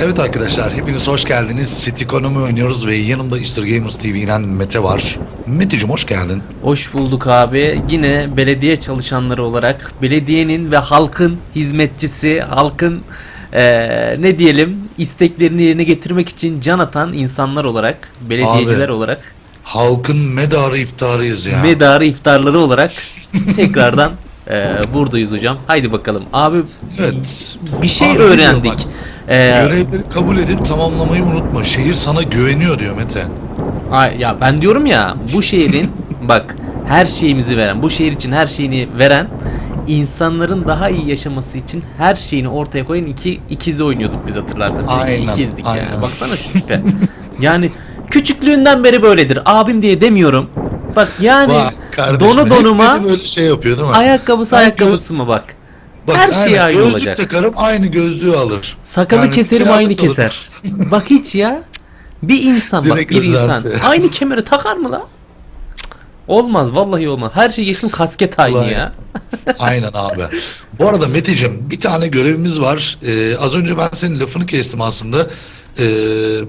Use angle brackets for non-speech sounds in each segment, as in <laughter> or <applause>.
Evet arkadaşlar hepiniz hoş geldiniz. City Economy oynuyoruz ve yanımda Easter Gamers TV'den Mete var. Mete'cim hoş geldin. Hoş bulduk abi. Yine belediye çalışanları olarak belediyenin ve halkın hizmetçisi, halkın eee, ne diyelim isteklerini yerine getirmek için can atan insanlar olarak, belediyeciler Abi. olarak, Halkın medarı iftarıyız ya. medarı iftarları olarak <laughs> tekrardan eee, buradayız hocam. Haydi bakalım. Abi evet. bir şey Abi, öğrendik. bak, Eee, Görevleri kabul edip tamamlamayı unutma. Şehir sana güveniyor diyor Mete. Ay, ya ben diyorum ya bu şehrin <laughs> bak her şeyimizi veren, bu şehir için her şeyini veren insanların daha iyi yaşaması için her şeyini ortaya koyan iki ikizi oynuyorduk biz hatırlarsanız. Biz Aynen, İkizdik yani. aynen. Baksana şu tipe. yani küçüklüğünden beri böyledir. Abim diye demiyorum. Bak yani Bak kardeşim, donu donuma böyle şey yapıyor değil mi? ayakkabısı Ben ayakkabısı mı bak. Bak, her şey aynı gözlük olacak. takarım aynı gözlüğü alır. Sakalı Yani keserim aynı alır. keser. bak hiç ya. Bir insan bak Direkt bir insan aynı kemeri takar mı la? Olmaz vallahi olmaz. Her şey geçtim kasket aynı Vallahi. ya. Aynen abi. <laughs> Bu arada Meteciğim bir tane görevimiz var. Ee, az önce ben senin lafını kestim aslında. Ee,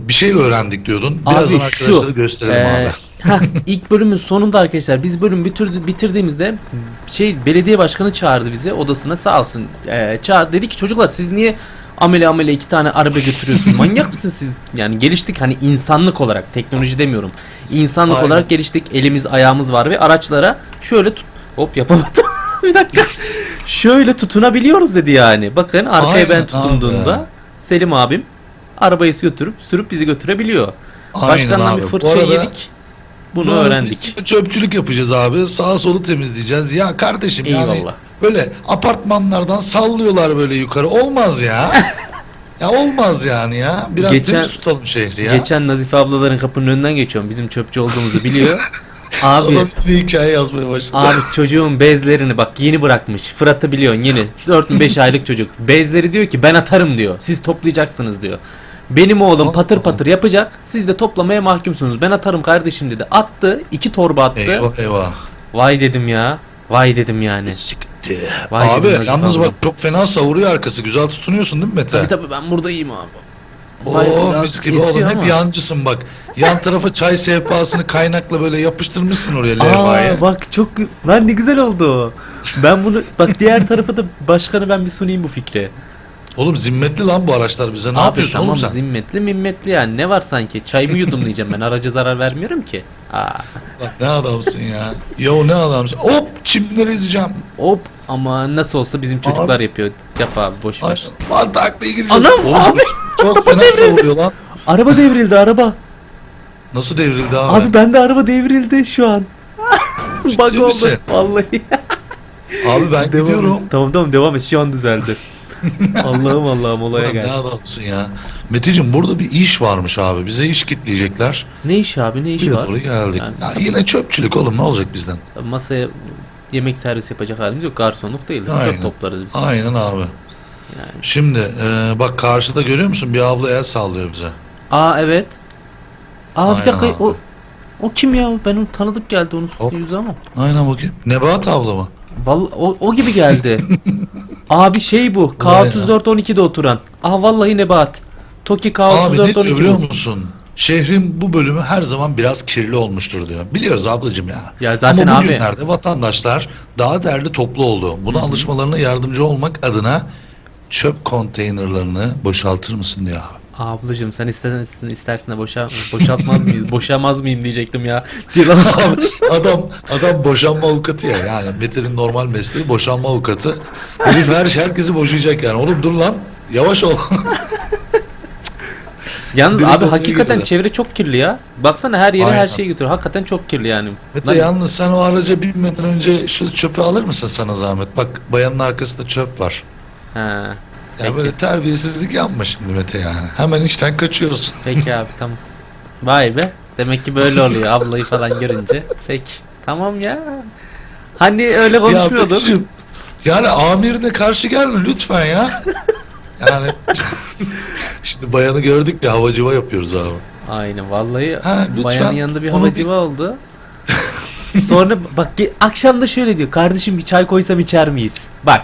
bir şey öğrendik diyordun. Birazdan Abi arkadaşlara şu gösterelim e, abi. Heh, ilk bölümün sonunda arkadaşlar biz bölüm bitirdi, bitirdiğimizde şey belediye başkanı çağırdı bizi odasına sağ olsun. E, çağır dedi ki çocuklar siz niye amele amele iki tane araba götürüyorsunuz? <laughs> Manyak mısınız siz? Yani geliştik hani insanlık olarak teknoloji demiyorum. İnsanlık Aynen. olarak geliştik. Elimiz ayağımız var ve araçlara şöyle tut hop yapamadım. <laughs> bir dakika. Şöyle tutunabiliyoruz dedi yani. Bakın arkaya Aynen ben abi. tutunduğumda Selim abim arabayı götürüp sürüp bizi götürebiliyor. Aynen Başkandan abi. bir Bu fırça arada- yedik. Bunu bu arada öğrendik. çöpçülük yapacağız abi. Sağa solu temizleyeceğiz. Ya kardeşim yani Eyvallah. böyle apartmanlardan sallıyorlar böyle yukarı. Olmaz ya. <laughs> ya olmaz yani ya. Biraz Geçen- temiz tutalım şehri ya. Geçen Nazife ablaların kapının önünden geçiyorum. Bizim çöpçü olduğumuzu biliyor. <laughs> Abi Adam bir hikaye yazmaya başladı. Abi çocuğun bezlerini bak yeni bırakmış. Fırat'ı biliyorsun yeni. 4-5 aylık çocuk. Bezleri diyor ki ben atarım diyor. Siz toplayacaksınız diyor. Benim oğlum patır patır yapacak. Siz de toplamaya mahkumsunuz. Ben atarım kardeşim dedi. Attı. iki torba attı. Eyvah eyvah. Vay dedim ya. Vay dedim yani. Sikti. Vay abi dedim, yalnız bak çok fena savuruyor arkası. Güzel tutunuyorsun değil mi Mete? Tabii tabii ben buradayım abi. Oo mis gibi oğlum hep ama. yancısın bak. Yan tarafa çay sehpasını kaynakla böyle yapıştırmışsın oraya levhaya. Aa bak çok lan ne güzel oldu. Ben bunu bak diğer tarafa da başkanı ben bir sunayım bu fikri. Oğlum zimmetli lan bu araçlar bize. Ne Abi yapıyorsun tamam oğlum sen? zimmetli mimmetli yani ne var sanki çay mı yudumlayacağım ben araca zarar vermiyorum ki. Aa, Lan ne adamsın ya. Yo ne adamsın. Hop çimleri ezeceğim. hop ama nasıl olsa bizim çocuklar yapıyor. Yap abi boş Ay, ver. lan taklayı gidiyor. Anam Oğlum, abi Çok <laughs> fena savuruyor lan. araba devrildi araba. Nasıl devrildi abi? Abi bende araba devrildi şu an. Ciddi Bug oldu misin? vallahi. Abi ben Devam gidiyorum. et. Tamam tamam devam et şu an düzeldi. <laughs> Allah'ım Allah'ım olaya Lan ne geldi. adamsın ya. Meteciğim burada bir iş varmış abi. Bize iş kitleyecekler. Ne iş abi ne iş Buraya var? doğru geldik. Yani- Ya yine çöpçülük oğlum ne olacak bizden? Masaya yemek servis yapacak halimiz yok. Garsonluk değil. Aynen. Çöp toplarız biz. Aynen abi. Yani. Şimdi e, bak karşıda görüyor musun? Bir abla el sallıyor bize. Aa evet. Aa bir Aynen dakika abi. o o kim ya? Ben onu tanıdık geldi onu Hop. yüzü ama. Aynen bakayım. Nebahat abla mı? Vallahi o, o gibi geldi. <laughs> Abi şey bu. K34 12'de oturan. Aha vallahi Nebahat. Toki Abi ne K34 diyor 12 biliyor bu. musun? Şehrin bu bölümü her zaman biraz kirli olmuştur diyor. Biliyoruz ablacığım ya. Ya zaten Ama abi. bugünlerde vatandaşlar daha değerli toplu oldu. Buna alışmalarına yardımcı olmak adına çöp konteynerlarını boşaltır mısın diyor abi. Ablacım sen istersen istersin de boşa boşaltmaz mıyız? Boşamaz mıyım diyecektim ya. <laughs> Dilan Abi, adam adam boşanma avukatı ya. Yani Mete'nin normal mesleği boşanma avukatı. Herif her herkesi boşayacak yani. Oğlum dur lan. Yavaş ol. <laughs> Yalnız Direkt abi oraya hakikaten gidiyor. çevre çok kirli ya. Baksana her yere Aynen. her şeyi götürüyor. Hakikaten çok kirli yani. Mete Lan- yalnız sen o araca binmeden önce şu çöpü alır mısın sana zahmet? Bak bayanın arkasında çöp var. Ha. Ya Peki. böyle terbiyesizlik yapma şimdi Mete yani. Hemen işten kaçıyorsun. Peki abi tamam. Vay be. Demek ki böyle oluyor <laughs> ablayı falan görünce. Peki. Tamam ya. Hani öyle Ya konuşmuyordun. Meteciğim, yani amirine karşı gelme lütfen ya. Yani <laughs> şimdi bayanı gördük ya havacıva yapıyoruz abi. Aynen vallahi Ha, lütfen bayanın yanında bir onu havacıva oldu. <laughs> Sonra bak ge- akşam da şöyle diyor. Kardeşim bir çay koysam içer miyiz? Bak.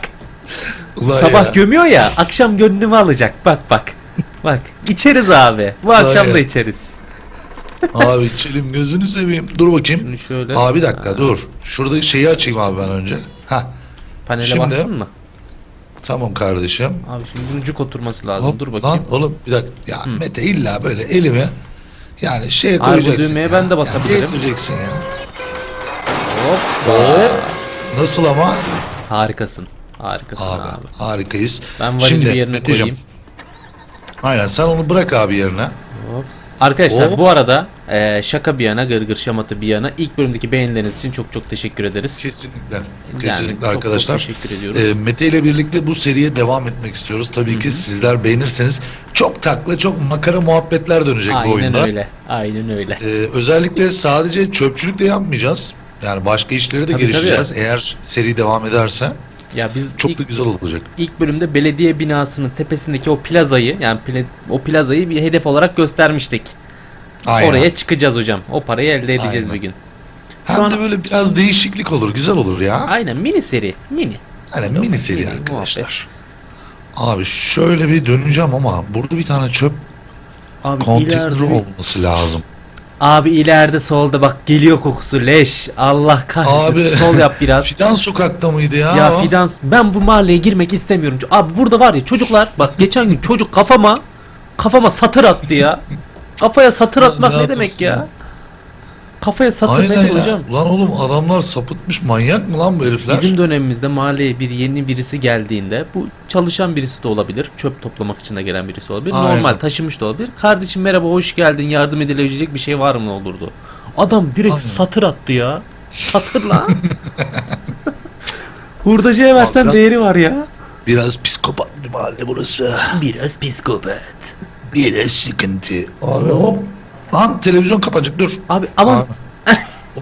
Ulan sabah ya. gömüyor ya. Akşam gönlümü alacak. Bak bak. Bak içeriz abi. Bu akşam da Aynen. içeriz. Abi içelim gözünü seveyim. Dur bakayım. Şunu şöyle. Abi bir dakika dur. Şurada şeyi açayım abi ben önce. Hah Panele Şimdi- bastın mı? tamam kardeşim. Abi şimdi bunun cuk oturması lazım. Hop, Dur bakayım. Lan oğlum bir dakika. Ya Hı. Mete illa böyle elimi yani şeye Abi bu koyacaksın düğmeye ya. ben de Ya basabilirim. ya. Hoppa. Hop. Nasıl ama? Harikasın. Harikasın abi. Abi, harikayız. Ben varili Şimdi bir yerine Meteciğim, koyayım. Aynen sen onu bırak abi yerine. Hop. Arkadaşlar Hop. bu arada e, şaka bir yana gırgır şamatı bir yana ilk bölümdeki beğenileriniz için çok çok teşekkür ederiz. Kesinlikle. Yani Kesinlikle çok arkadaşlar. Çok teşekkür ediyoruz. Ee, Mete ile birlikte bu seriye devam etmek istiyoruz. Tabii ki sizler beğenirseniz çok takla çok makara muhabbetler dönecek bu Aynen oyunda. öyle. Aynen öyle. Ee, özellikle sadece çöpçülük de yapmayacağız. Yani başka işleri de Tabii, girişeceğiz. Eğer seri devam ederse Ya biz çok ilk, da güzel olacak. ilk bölümde belediye binasının tepesindeki o plazayı yani pla- o plazayı bir hedef olarak göstermiştik. Aynen. Oraya çıkacağız hocam. O parayı elde edeceğiz Aynen. bir gün. Hem Şu an- de böyle biraz değişiklik olur. Güzel olur ya. Aynen mini seri. Mini. Yok, mini seri mini arkadaşlar. Abi şöyle bir döneceğim ama burada bir tane çöp Abi konteyneri ileride, olması lazım. Abi ileride solda bak geliyor kokusu leş. Allah kahretsin. Abi Sol yap biraz. Fidan sokakta mıydı ya? Ya o? Fidan ben bu mahalleye girmek istemiyorum. Abi burada var ya çocuklar bak geçen gün çocuk kafama kafama satır attı ya. Kafaya satır atmak ne ne demek ya? ya? Kafaya satır Aynen nedir ya. hocam? Ulan oğlum adamlar sapıtmış manyak mı lan bu herifler? Bizim dönemimizde mahalleye bir yeni birisi geldiğinde bu çalışan birisi de olabilir. Çöp toplamak için de gelen birisi olabilir. Aynen. Normal taşımış da olabilir. Kardeşim merhaba hoş geldin yardım edilebilecek bir şey var mı olurdu. Adam direkt Aynen. satır attı ya. Satır lan. <laughs> Hurdacıya versen biraz- değeri var ya. Biraz psikopat bir mahalle burası. Biraz psikopat. Biraz sıkıntı. Abi hop. Lan televizyon kapanacak dur. Abi aman.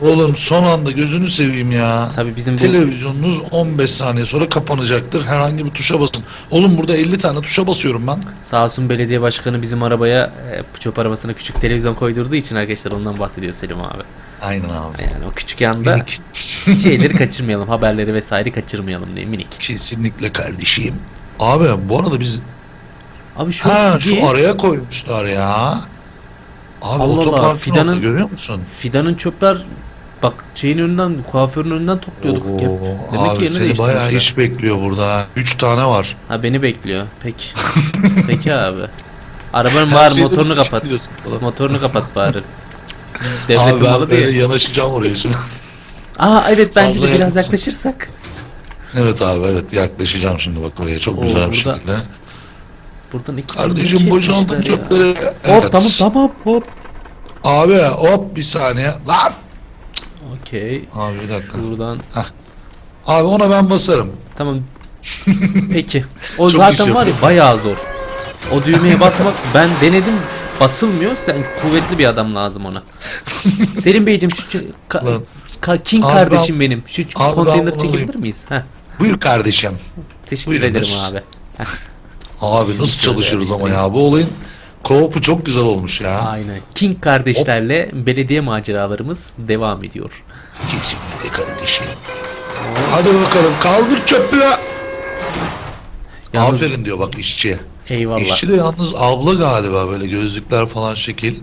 Oğlum son anda gözünü seveyim ya. Tabii bizim bu Televizyonunuz 15 saniye sonra kapanacaktır. Herhangi bir tuşa basın. Oğlum burada 50 tane tuşa basıyorum ben. sağ olsun belediye başkanı bizim arabaya e, çöp arabasına küçük televizyon koydurduğu için arkadaşlar ondan bahsediyor Selim abi. Aynen abi. Yani o küçük yanda Minik. şeyleri kaçırmayalım, haberleri vesaire kaçırmayalım diye minik. Kesinlikle kardeşim. Abi bu arada biz Abi şu ha şu araya koymuşlar ya. Abi Allah Allah, otoparkın Fidan'ın- orada görüyor musun? Fidan'ın çöpler bak şeyin önünden kuaförün önünden topluyorduk. Oo. Demek abi ki yerini seni bayağı iş bekliyor burada. 3 tane var. Ha beni bekliyor. Peki. <laughs> Peki abi. Arabanın şeyde motorunu kapat. Motorunu kapat bari. <laughs> Abi Devletin ben malı diye. yanaşacağım oraya şimdi. <laughs> Aa evet bence Fazla de biraz yaklaşırsak. evet abi evet yaklaşacağım şimdi bak oraya çok Oo, güzel bir şekilde. Buradan iki Kardeşim kesmişler ya. çöpleri. Hop Evet. tamam tamam hop. Abi hop bir saniye. Lan! Okey. Abi bir dakika. Buradan Abi ona ben basarım. tamam. <laughs> Peki. O Çok zaten var ya bayağı zor. O düğmeye basmak ben denedim basılmıyor. Sen kuvvetli bir adam lazım ona. <laughs> Selim Beyciğim şu ka- ka- King Abi kardeşim benim. Şu Abi ben konteyner çekebilir miyiz? Heh, Buyur kardeşim. teşekkür Buyurun, ederim abi. Abi nasıl Şöyle çalışıyoruz ama ya. Bu olayın co-op'u çok güzel olmuş ya. Aynen. King kardeşlerle belediye maceralarımız devam ediyor. Kesinlikle kardeşim. Hadi bakalım kaldır çöpü. Yalnız- Aferin diyor bak işçiye. Eyvallah. İşçi de yalnız abla galiba böyle gözlükler falan şekil.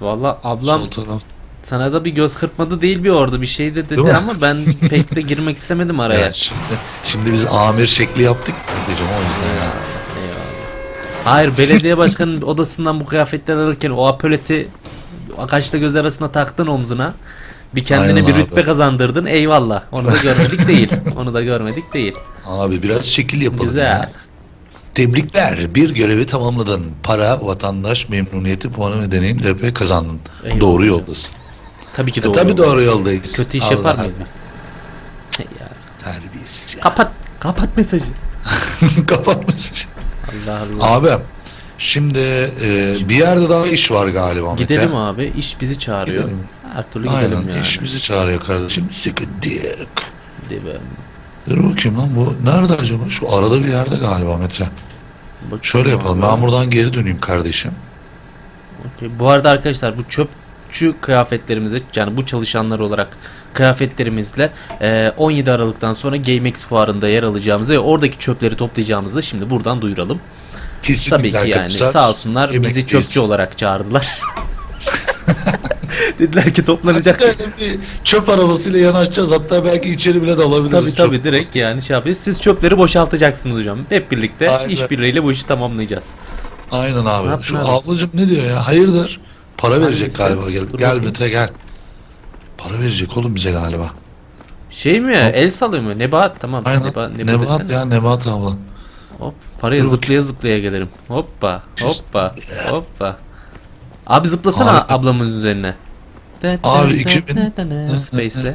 Valla ablam Sol taraf. sana da bir göz kırpmadı değil bir orada bir şey de dedi Değil mi? ama ben pek de girmek istemedim araya. <laughs> Evet, şimdi, şimdi biz amir şekli yaptık diyeceğim o yüzden ya. Hayır belediye başkanının <laughs> odasından bu kıyafetler alırken o apöleti kaçta göz arasına taktın omzuna. Bir kendine Aynen bir abi. rütbe kazandırdın eyvallah. Onu da görmedik değil. Onu da görmedik değil. Abi biraz şekil yapalım Güzel. ya. Tebrikler. Bir görevi tamamladın. Para, vatandaş, memnuniyeti, puanı ve deneyim DP kazandın. Eyvallah. Doğru yoldasın. Tabii ki E, doğru. tabii yoldayız. doğru yoldayız. Kötü iş Allah yapar mıyız biz? Ya, Terbiyesiz ya. kapat. Kapat mesajı. <laughs> Kapatmış. Allah Allah. Abi şimdi e, bir yerde daha iş var galiba. Mete. Gidelim abi. İş bizi çağırıyor. Gidelim. Her türlü gidelim Aynen yani. iş bizi çağırıyor kardeşim. Sıkıntı yok. Değil mi? Dur bakayım lan bu nerede acaba? Şu arada bir yerde galiba Mete. Bakalım Şöyle yapalım. abi. Ben buradan geri döneyim kardeşim. Okey. Bu arada arkadaşlar bu çöpçü kıyafetlerimize yani bu çalışanlar olarak kıyafetlerimizle e, 17 Aralık'tan sonra GameX fuarında yer alacağımızı ve oradaki çöpleri toplayacağımızı da şimdi buradan duyuralım. Kesinlikle Tabii ki yani arkadaşlar. sağ olsunlar bizi Yemekteyiz. çöpçü olarak çağırdılar. <laughs> Dediler ki toplanacak. Hatta öyle bir çöp arabasıyla yanaşacağız. Hatta belki içeri bile dalabiliriz. Tabii çöp tabii direkt arabası. yani şey yapıyoruz. Siz çöpleri boşaltacaksınız hocam. Hep birlikte Aynen. işbirliğiyle bu işi tamamlayacağız. Aynen Ne abi. yaptın Şu abi? ablacım ne diyor ya? Hayırdır? Para verecek Hangisi? galiba. Gel, Dur gel bakayım. Mete gel. Para verecek oğlum bize galiba. Şey mi? Hop. El salıyor mu? Nebahat tamam. Aynen. Neba, Neba Nebahat desene. ya Nebahat abla. Hop paraya Dur zıplaya zıplaya gelirim. Hoppa hoppa hoppa. Abi zıplasana Abi- ablamın üzerine. Abi 2000 Space'le.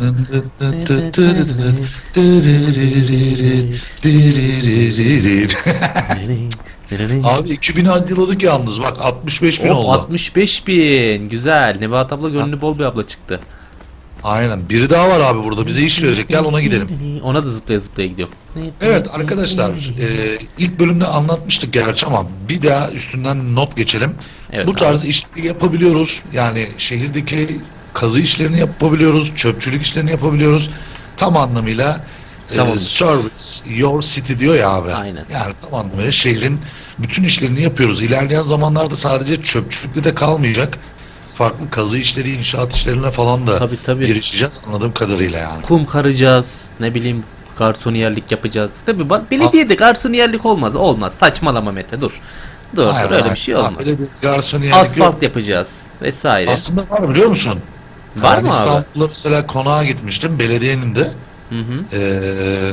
Abi 2000'i haddiladık yalnız bak 65 bin Hop, oldu. 65 bin. Güzel. Nebahat abla gönlü bol bir abla çıktı. Aynen. Biri daha var abi burada bize iş verecek. Gel ona gidelim. Ona da zıplaya zıplaya gidiyor. Evet arkadaşlar e, ilk bölümde anlatmıştık gerçi ama bir daha üstünden not geçelim. Evet, Bu tarz işleri yapabiliyoruz. Yani şehirdeki kazı işlerini yapabiliyoruz. Çöpçülük işlerini yapabiliyoruz. Tam anlamıyla e, Tamam. service your city diyor ya abi. Aynen. Yani tam anlamıyla şehrin bütün işlerini yapıyoruz. İlerleyen zamanlarda sadece çöpçülükte de kalmayacak. Farklı kazı işleri, inşaat işlerine falan da Tabii tabii. girişeceğiz anladığım kadarıyla yani. Kum karacağız. Ne bileyim garsoniyerlik yapacağız. Tabii ba- belediyede garsoniyerlik olmaz. Olmaz. Saçmalama Mete dur. Dur Hayır, dur öyle hayır. bir şey Abi, olmaz. Öyle bir garsoniyerlik Asfalt yok. yapacağız vesaire. Aslında var biliyor musun? Var Ben mı abi? İstanbul'da mesela konağa gitmiştim. Belediyenin de Hı hı. Ee,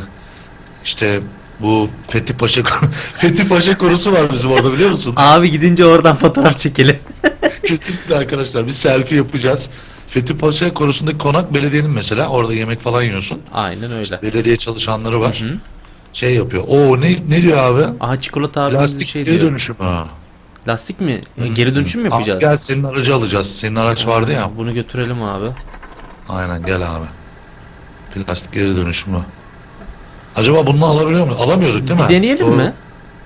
işte bu Fethi Paşa <laughs> Fethi Paşa korusu var bizim orada biliyor musun? Abi gidince oradan fotoğraf çekelim. <laughs> Kesinlikle arkadaşlar bir selfie yapacağız. Fethi Paşa korusundaki konak belediyenin mesela orada yemek falan yiyorsun. Aynen öyle. Belediye çalışanları var. Hı hı. Şey yapıyor. Oo ne ne diyor abi? Aha çikolata abi bir Plastik şey geri diyor. dönüşümü. Lastik mi? Geri dönüşüm mü Abi yapacağız? gel senin aracı alacağız. Senin araç vardı ya. Bunu götürelim abi. Aynen gel abi. Plastik geri dönüşümü. Acaba bunu alabiliyor muyuz? Alamıyorduk değil mi? Bir deneyelim Doğru. mi?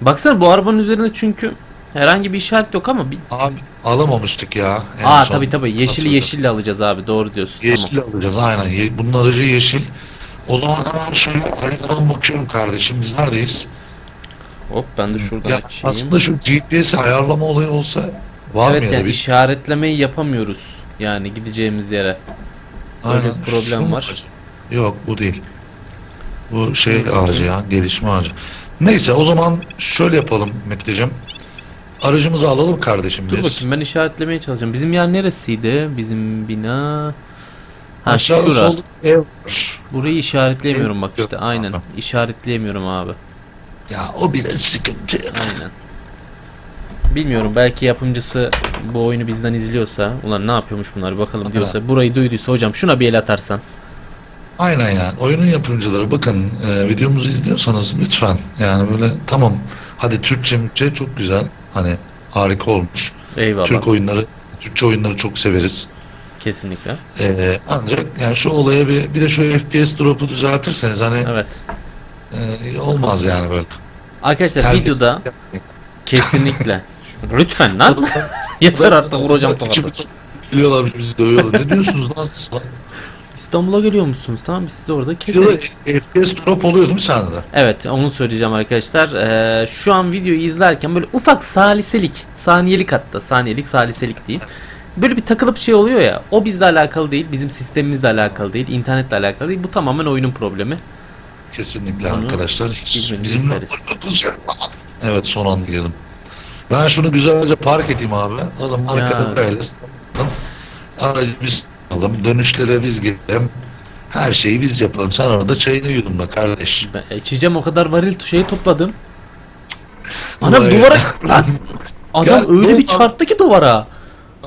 Baksana bu arabanın üzerinde çünkü herhangi bir işaret yok ama bir... Abi alamamıştık ya. en Aa son. tabi tabi yeşili Hatırladım. yeşille alacağız abi doğru diyorsun. Yeşil Tamam. alacağız aynen. Ye- Bunun aracı yeşil. O zaman hemen şöyle haritadan bakıyorum kardeşim. Biz neredeyiz? Hop ben de şuradan Ya açayım. aslında şu GPS ayarlama olayı olsa var mı evet ya da yani bir? işaretlemeyi yapamıyoruz. Yani gideceğimiz yere. öyle bir problem Şu mu var. acaba? Yok bu değil. Bu şey ağacı ya. Gelişme ağacı. Neyse o zaman şöyle yapalım Meteciğim. Aracımızı alalım kardeşim Dur biz. bakayım ben işaretlemeye çalışacağım. Bizim yer neresiydi? Bizim bina... Ha Aşağıda şura. solda ev var. Burayı işaretleyemiyorum bak Yok işte aynen. abi. İşaretleyemiyorum abi. Ya o biraz sıkıntı. Aynen. Bilmiyorum belki yapımcısı bu oyunu bizden izliyorsa ulan ne yapıyormuş bunlar bakalım Aha. diyorsa burayı duyduysa hocam şuna bir el atarsan. Aynen yani. Oyunun yapımcıları bakın e, videomuzu izliyorsanız lütfen yani böyle tamam hadi Türkçe Türkçe çok güzel. Hani harika olmuş. Eyvallah. Türk oyunları, Türkçe oyunları çok severiz. Kesinlikle. E, ancak yani şu olaya bir, bir de şu FPS drop'u düzeltirseniz hani Evet. e, olmaz yani böyle. Arkadaşlar Terbiyesiz videoda yapmayın. kesinlikle <laughs> Lütfen lan. <laughs> Yeter artık vuracağım <laughs> buçuk Geliyorlarmış bizi dövüyorlar. Ne diyorsunuz lan siz lan? İstanbul'a geliyor musunuz? Tamam biz sizi orada keseriz. FPS drop oluyor değil mi sende de? Evet onu söyleyeceğim arkadaşlar. Ee, şu an videoyu izlerken böyle ufak saliselik, saniyelik hatta saniyelik saliselik değil. Böyle bir takılıp şey oluyor ya o bizle alakalı değil, bizim sistemimizle alakalı değil, internetle alakalı değil. Bu tamamen oyunun problemi. Kesinlikle Onu arkadaşlar. Hiç bilmenizi bizimle isteriz. Evet son anda girdim. Ben şunu güzelce park edeyim abi. O zaman Ya. arkada böyle aracı biz alalım. Dönüşlere biz gidelim. Her şeyi biz yapalım. Sen orada çayını yudum da kardeş. Ben içeceğim o kadar varil şeyi topladım. Ana Vay. duvara <laughs> lan adam Gel, öyle bir çarptı ki duvara.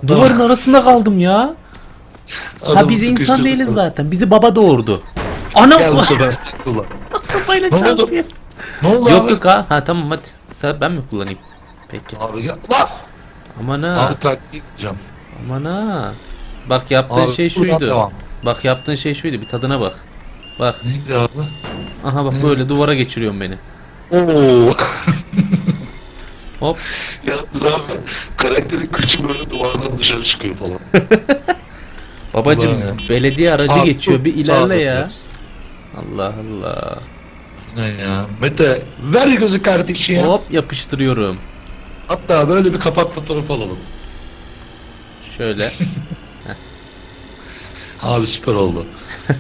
Duvarın arasında kaldım ya. Ha Adamı biz insan sıkıştırdık. değiliz zaten. Bizi baba doğurdu. Ana Gel bu sefer sen kullan. <laughs> kafayla Ne oldu? çarpıyor. Ne oldu Yok abi? yok ha. Ha tamam hadi. Sen ben mi kullanayım? Peki. Abi gel. Lan! Aman ha. Abi taktiği gideceğim. Aman ha. Bak yaptığın Abi şey şuydu. devam. Bak yaptığın şey şuydu. Bir tadına bak. Bak. Neydi abi? Aha bak Ne? böyle duvara geçiriyorsun beni. Oo. <laughs> Hop. Yalnız abi karakterin kıçı böyle duvardan dışarı çıkıyor falan. <laughs> Babacım Ulan belediye aracı Abi, geçiyor. Bir ilerle ya. Allah Allah. Ne ya? Mete ver gözü kardeşim. Hop yapıştırıyorum. Hatta böyle bir kapak fotoğrafı alalım. Şöyle. <laughs> Abi süper oldu.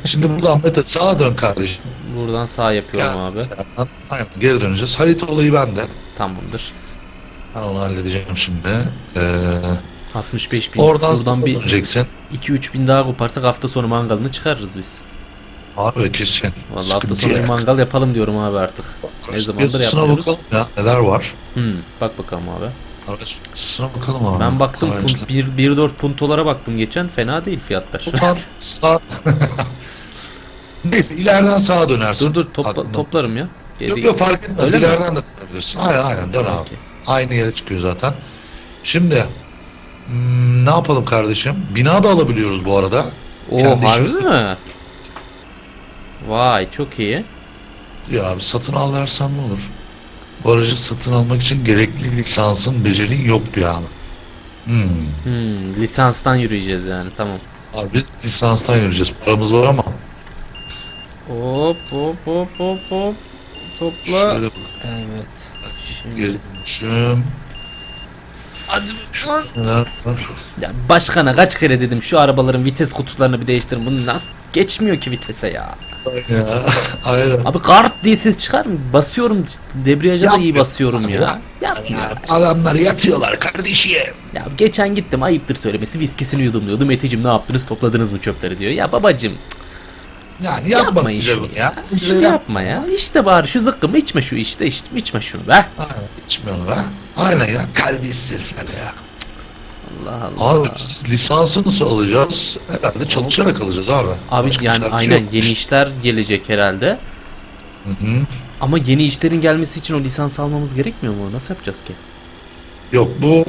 Şimdi buradan Mete sağa dön kardeşim. Buradan sağ yapıyorum Gel. abi. Aynen geri döneceğiz. Harita olayı bende. Tamamdır. Ben onu halledeceğim şimdi. Ee, 65 bin. oradan Buradan bir döneceksin. 2-3 bin daha koparsak hafta sonu mangalını çıkarırız biz. Abi kesin. Vallahi hafta Sıkıntı sonu bir yok. mangal yapalım diyorum abi artık. Ne zamandır Piyasasına yapmıyoruz. bakalım ya neler var. Hmm, bak bakalım abi. Araç bakalım abi. Ben baktım Araçlar. punt 1 1.4 puntolara baktım geçen fena değil fiyatlar. Buradan sağ... <laughs> Neyse ileriden sağa dönersin. dur dur topla- toplarım ya. Geri- Yok yok fark etmez. Öyle mi? İleriden de dönebilirsin. Aynen aynen dön abi. Peki. Aynı yere çıkıyor zaten. Şimdi hmm, ne yapalım kardeşim? Bina da alabiliyoruz bu arada. Oo Kendi harbi mi? Vay çok iyi. Ya abi satın al dersen ne olur? Bu aracı satın almak için gerekli lisansın, becerin yok diyor abi. Hmm. Hmm, lisanstan yürüyeceğiz yani tamam. Abi biz lisanstan yürüyeceğiz. Paramız var ama. Hop hop hop hop hop. Topla. Şöyle bak. Evet. Şimdi- Geri dönüşüm. Hadi lan. Ya başkana kaç kere dedim şu arabaların vites kutularını bir değiştirin. Bunu nasıl geçmiyor ki vitese ya. Ya, aynen. Abi kart diye ses çıkar mı? Basıyorum debriyaja da iyi basıyorum ya. Yapmıyor. Ya, adamlar yatıyorlar kardeşim. Ya geçen gittim ayıptır söylemesi viskisini yudumluyordum. Eticim ne yaptınız topladınız mı çöpleri diyor. Ya babacım Yani yapma yapma işini canım ya. ya. Şunu yapma ya. İşte bari şu zıkkımı içme şu işte içme, içme şunu be. Aynen içmiyorum be. Aynen ya. Kalbisiz herifler ya. Allah Allah. Abi lisansı nasıl alacağız? Herhalde çalışarak alacağız abi. Abi Başka yani aynen yok. yeni işler gelecek herhalde. Hı hı. Ama yeni işlerin gelmesi için o lisans almamız gerekmiyor mu? Nasıl yapacağız ki? Yok bu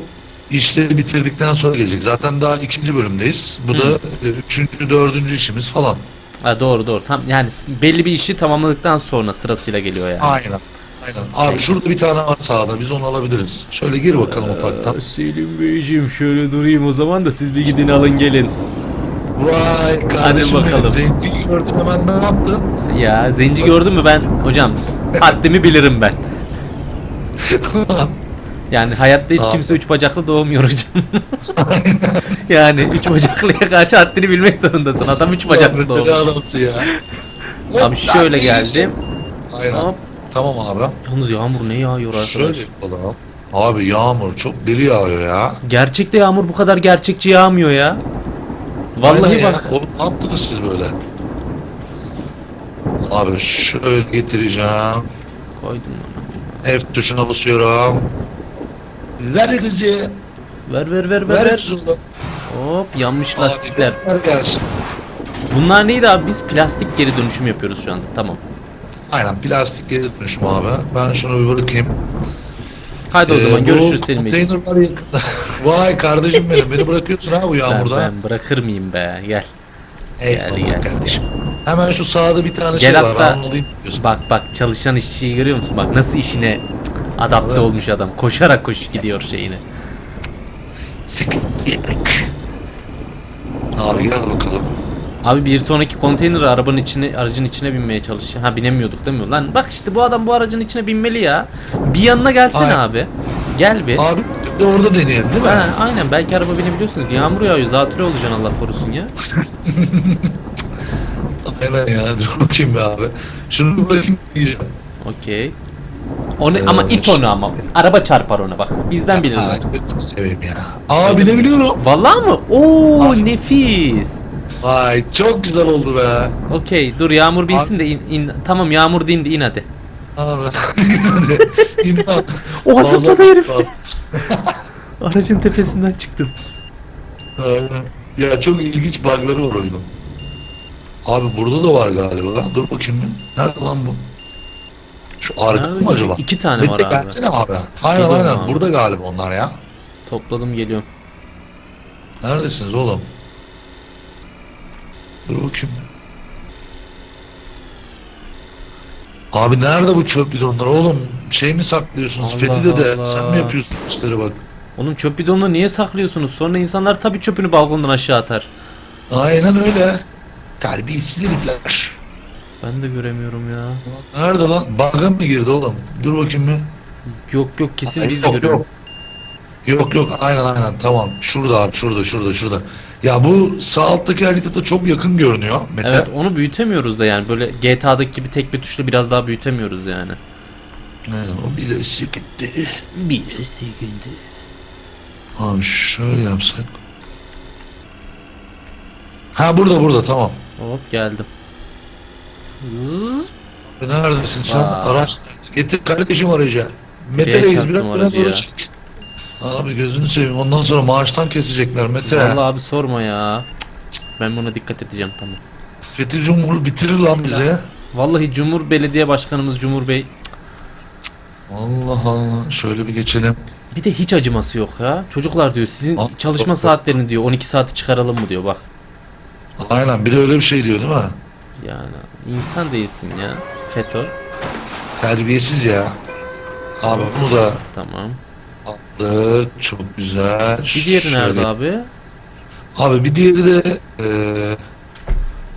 işleri bitirdikten sonra gelecek. Zaten daha ikinci bölümdeyiz. Bu Hı. da e, üçüncü, dördüncü işimiz falan. Ha doğru doğru. Tam yani belli bir işi tamamladıktan sonra sırasıyla geliyor yani. Aynen. Aynen. Abi şurada bir tane var sağda. Biz onu alabiliriz. Şöyle gir bakalım ufaktan. Ee, Selim Beyciğim şöyle durayım o zaman da siz bir gidin alın gelin. Vay kardeşim bakalım. benim. Zenciyi gördün hemen ne yaptın? Ya zenci gördün mü ben hocam haddimi bilirim ben. <laughs> Yani hayatta hiç kimse üç bacaklı doğmuyor hocam. <laughs> yani üç bacaklıya karşı haddini bilmek zorundasın. Adam üç bacaklı doğmuş. adamsın ya. Abi şöyle. Aynen. Hop. Tamam abi. Yalnız yağmur ne yağıyor Şöyle arkadaş. yapalım. Abi yağmur çok deli yağıyor ya. Gerçekte yağmur bu kadar gerçekçi yağmıyor ya. Vallahi Aynen ya. bak. Oğlum ne yaptınız siz böyle? Abi şöyle getireceğim. Koydum onu. F tuşuna basıyorum. Ver kızı. Ver ver ver ver. Ver ver. kızı. Hop yanmış lastikler. Ver gelsin. Bunlar neydi abi? Biz plastik geri dönüşüm yapıyoruz şu anda. Tamam. Aynen plastik geri dönüşüm abi. Ben şunu bir bırakayım. Hadi o Ee, zaman bu görüşürüz Selim yakında. <laughs> Vay kardeşim benim. Beni bırakıyorsun ha bu Ben, yağmurda. ben bırakır mıyım be? Gel. Eyvallah gel. kardeşim. Hemen şu sağda bir tane Gel şey var. hatta- Ben onu alayım. Bak bak çalışan işçiyi görüyor musun? Bak nasıl işine adapte Evet. olmuş adam. Koşarak koş gidiyor şeyine. Sıkıntıydık. Abi gel bakalım. Abi bir sonraki konteyner arabanın içine aracın içine binmeye çalışıyor. Ha binemiyorduk değil mi? Lan bak işte bu adam bu aracın içine binmeli ya. Bir yanına gelsene Aynen. abi. Gel bir. Abi de orada deneyelim değil mi? Ha, aynen belki araba binebiliyorsunuz. Yağmur yağıyor zatürre olacaksın Allah korusun ya. <laughs> Aynen ya. Dur bakayım be abi. Şunu bırakayım diyeceğim. Okey. Onu Ee, ama it onu ama. Araba çarpar ona bak. Bizden bilirler. Gözünü seveyim ya. Aa binebiliyorum. Vallahi mı? Oo Ay. nefis. Vay çok güzel oldu be. Okey dur Yağmur binsin de in, in- tamam Yağmur dindi in hadi. Abi. <laughs> Hadi. İnan. Oha zıpladı herif. <laughs> Aracın tepesinden çıktım. Aynen. Ya çok ilginç bug'ları var oyunun. Abi burada da var galiba. Dur bakayım. Nerede lan bu? Şu Nerede? mı acaba? İki tane var Mete abi. gelsene abi. Aynen Geliyorum aynen. abi. Burada galiba onlar ya. Topladım geliyorum. Neredesiniz oğlum? Dur bakayım. Abi nerede bu çöp bidonlar oğlum? Şey mi saklıyorsunuz? Allah Fethi'de de Allah. sen mi yapıyorsun işleri bak. Oğlum çöp bidonunu niye saklıyorsunuz? Sonra insanlar tabii çöpünü balkondan aşağı atar. Aynen öyle. Terbiyesiz herifler. Ben de göremiyorum ya. Nerede lan? Bug'a mı girdi oğlum? Dur bakayım bir. Yok yok kesin Ay, biz yok, görüyorum. yok. Yok yok aynen aynen tamam. Şurada abi şurada şurada şurada. Ya bu sağ alttaki haritada çok yakın görünüyor Mete. Evet onu büyütemiyoruz da yani böyle GTA'daki gibi tek bir tuşla biraz daha büyütemiyoruz yani. Aynen, o birisi gitti. Bir sıkıntı. Abi şöyle yapsak. Ha burada burada tamam. Hop geldim. Neredesin sen? Vay. Araç? Getir kardeşim aracı. Mete Şuraya Reis çarptım biraz doğru ya. çek. Abi gözünü seveyim. Ondan sonra maaştan kesecekler Mete. Vallahi abi sorma ya. Cık, Ben buna dikkat edeceğim tamam. Fethi Cumhur bitirir lan bizi. Vallahi Cumhur Belediye Başkanımız Cumhur Bey Allah Allah. Şöyle bir geçelim. bir de hiç acıması yok ya. Çocuklar diyor sizin Al- çalışma al- saatlerini diyor 12 saati çıkaralım mı diyor bak. Aynen bir de öyle bir şey diyor değil mi? Yani insan değilsin ya. FETÖ Terbiyesiz ya. Abi bunu da tamam. aldık. Çok güzel. Bir diğeri Şöyle- nerede abi? Abi bir diğeri de eee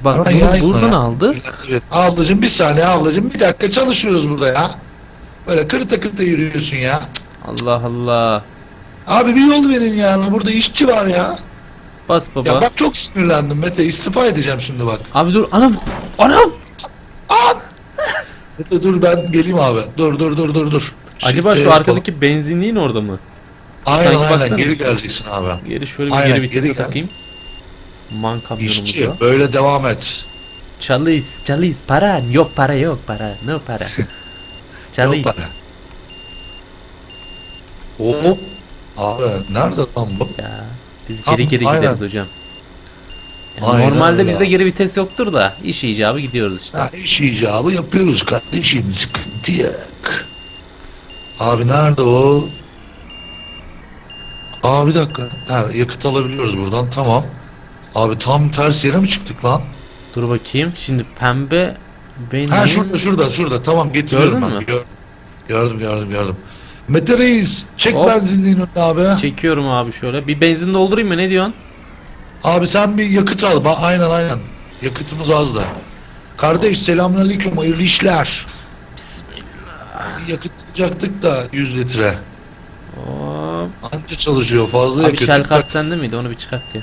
Bak hemen bunu yayınla buradan ya. aldı. Evet. Ablacım bir saniye ablacım bir dakika çalışıyoruz burada ya. Böyle kırıta kırıta yürüyorsun ya. Allah Allah. Abi bir yol verin yani burada işçi var ya. Bas baba. Ya bak çok sinirlendim Mete istifa edeceğim şimdi bak. Abi dur anam. Anam. Mete dur ben geleyim abi. Dur dur dur dur dur. Acaba şu yapalım. arkadaki benzinliğin orada mı? Aynen sanki aynen baksana. geri geleceksin abi. Geri şöyle bir Aynen, geri vitese takayım. Man kamyonumuza. İşçi böyle devam et. Çalış, çalış. Para. Yok para yok para. No para. <laughs> çalış. Yok para. Hop. Abi nerede lan bu? Ya biz geri geri aynen. gideriz hocam. Yani Aynen normalde öyle bizde geri vites yoktur da iş icabı gidiyoruz işte. Ha, iş icabı yapıyoruz kardeşim sıkıntı yok. Abi nerede o? Aa bir dakika. Ha, yakıt alabiliyoruz buradan tamam. Abi tam ters yere mi çıktık lan? Dur bakayım. Şimdi pembe benim Ha şurada şurada şurada tamam getiriyorum Gördün ben. mü? Gör- gördüm gördüm gördüm. Mete Reis çek Hop. benzinliğini önüne abi. çekiyorum abi şöyle. Bir benzin doldurayım mı ne diyorsun? Abi sen bir yakıt al. Ba aynen aynen. Yakıtımız az da. Kardeş selamünaleyküm hayırlı işler. Bismillah. Yakıt alacaktık da 100 litre. Hop. Anca çalışıyor fazla Abi yakıt. şel kart sende miydi? Onu bir çıkart ya.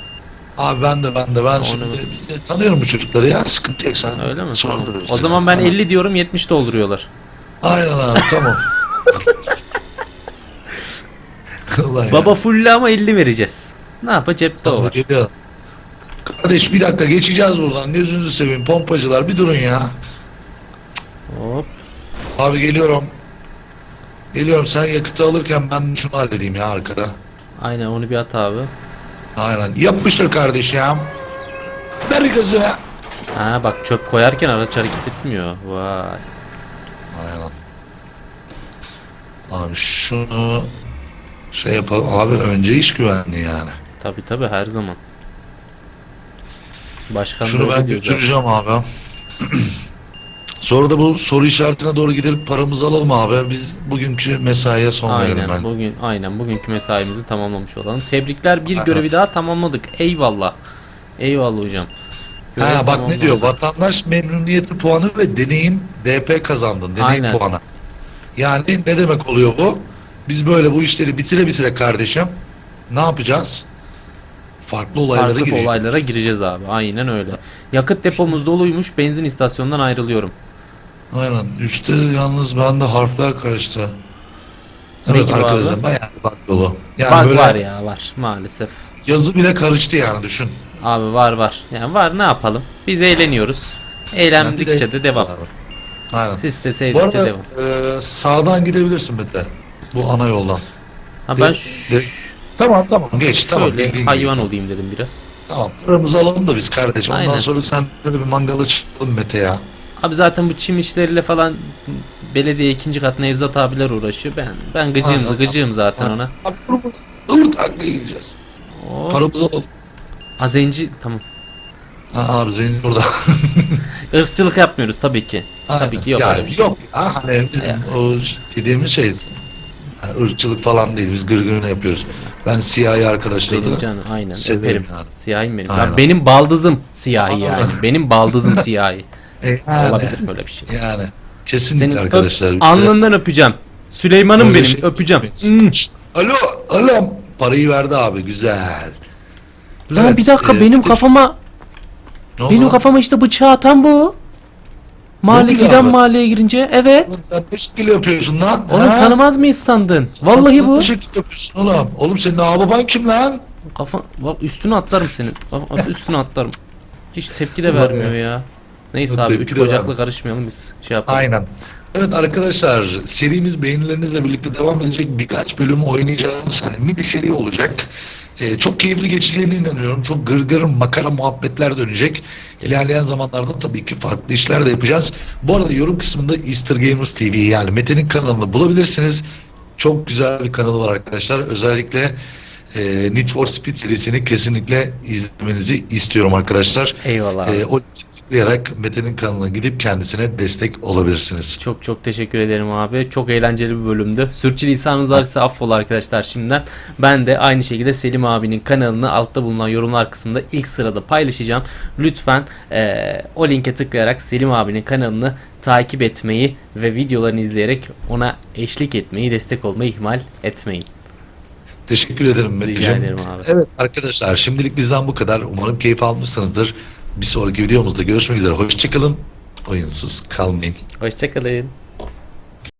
Abi ben de ben de ben Onu şimdi biz de tanıyorum bu çocukları ya sıkıntı yok sen. Öyle mi? Sonra Tamam. O zaman ben Tamam. 50 diyorum 70 dolduruyorlar. Aynen abi tamam. <laughs> Vallahi Baba full ama 50 vereceğiz. Ne yapa cepte o Tamam, var. geliyorum. Kardeş bir dakika geçeceğiz buradan. Gözünüzü seveyim pompacılar bir durun ya. Hop. Abi geliyorum. Geliyorum sen yakıtı alırken ben şunu halledeyim ya arkada. Aynen onu bir at abi. Aynen. Yapmıştır kardeşim. Ver gazı. Ha bak çöp koyarken araç hareket etmiyor. Vay. Aynen. Abi şunu şey yapalım. Abi önce iş güvenliği yani. Tabi tabi her zaman. Başkan Şunu ben götüreceğim abi. <clears throat> Sonra da bu soru işaretine doğru gidelim paramızı alalım abi. Biz bugünkü mesaiye son verelim Aynen ben. bugün aynen bugünkü mesaimizi tamamlamış olalım. Tebrikler bir Aynen. görevi daha tamamladık. Eyvallah. Eyvallah hocam. Görev Ha bak ne diyor? Vatandaş memnuniyeti puanı ve deneyim DP kazandın. Deneyim Aynen. puanı. Yani ne demek oluyor bu? Biz böyle bu işleri bitire bitire kardeşim ne yapacağız? Farklı olaylara Farklı gireceğiz. olaylara gireceğiz abi. Aynen öyle. Yakıt depomuz doluymuş. Benzin istasyonundan ayrılıyorum. Aynen. Üstte yalnız bende harfler karıştı. Evet gibi arkadaşlar abi? bayağı bir bug dolu. Yani Bak böyle var ya var maalesef. yazı bile karıştı yani düşün. Abi var var. Yani var ne yapalım? Biz eğleniyoruz. Yani bir Eğlendikçe de devam. Aynen. Siz de sevdikçe devam. e, sağdan gidebilirsin Mete. Bu ana yoldan. Ha ben de- de- Tamam tamam geç tamam. şöyle gibi. hayvan olayım dedim biraz. Tamam paramızı alalım da biz kardeşim. Ondan Aynen. sonra sen böyle bir mangala çıkalım Mete ya. Abi zaten bu çim işleriyle falan belediye ikinci kat Nevzat abiler uğraşıyor. Ben ben gıcığım Aynen. gıcığım zaten Aynen. ona. Dur takla yiyeceğiz. Oo. Paramızı alalım. Ha zenci tamam. Ha, abi Zeynep burada. <laughs> Irkçılık yapmıyoruz tabii ki. Tabii Aynen. ki yok ya, şey. Yok ya hani bizim Ya. o dediğimiz şey hani ırkçılık falan değil biz gırgırını yapıyoruz. Ben siyahi arkadaşları Benim da canım aynen severim öperim. yani. Siyahim benim. Ya Aynen. benim baldızım siyahi Aynen. yani. Benim baldızım siyahi. E, yani, Olabilir mi öyle bir şey? yani kesinlikle Senin arkadaşlar. öp, bize- alnından öpeceğim. Süleyman'ım benim şey öpeceğim. Hmm. Şşt, Alo, alo. Parayı verdi abi, güzel. Lan Evet, bir dakika e, benim kafama Ne oldu benim lan? kafama işte bıçağı atan bu. Fidan abi? mahalleye girince evet. Oğlum sen ne şekil yapıyorsun lan? Oğlum Ha? tanımaz mıyız sandın? Vallahi Sen bu. Ne şekil yapıyorsun oğlum? Oğlum senin ağababan kim lan? Kafa bak üstüne atlarım senin. Bak, üstüne atlarım. Hiç tepki de vermiyor ya. Neyse abi Tepki üç de bacaklı vermiyor. karışmayalım biz. Şey yapalım. Aynen. Evet arkadaşlar serimiz beğenilerinizle birlikte devam edecek birkaç bölüm oynayacağız. Hani mini seri olacak. Ee, çok keyifli geçeceğine inanıyorum. Çok gırgır makara muhabbetler dönecek. İlerleyen zamanlarda tabii ki farklı işler de yapacağız. Bu arada yorum kısmında Easter Gamers TV yani Mete'nin kanalını bulabilirsiniz. Çok güzel bir kanalı var arkadaşlar. Özellikle e, Need for Speed serisini kesinlikle izlemenizi istiyorum arkadaşlar. Eyvallah. E, o tıklayarak Mete'nin kanalına gidip kendisine destek olabilirsiniz. Çok çok teşekkür ederim abi. Çok eğlenceli bir bölümdü. Sürçülisanımız varsa affola arkadaşlar şimdiden. Ben de aynı şekilde Selim abinin kanalını altta bulunan yorumlar kısmında ilk sırada paylaşacağım. Lütfen eee, o linke tıklayarak Selim abinin kanalını takip etmeyi ve videolarını izleyerek ona eşlik etmeyi, destek olmayı ihmal etmeyin. Teşekkür ederim Rica Mete'ciğim. ederim abi. Evet arkadaşlar şimdilik bizden bu kadar. Umarım keyif almışsınızdır. Bir sonraki videomuzda görüşmek üzere. Hoşçakalın. Oyunsuz kalmayın. Hoşçakalın.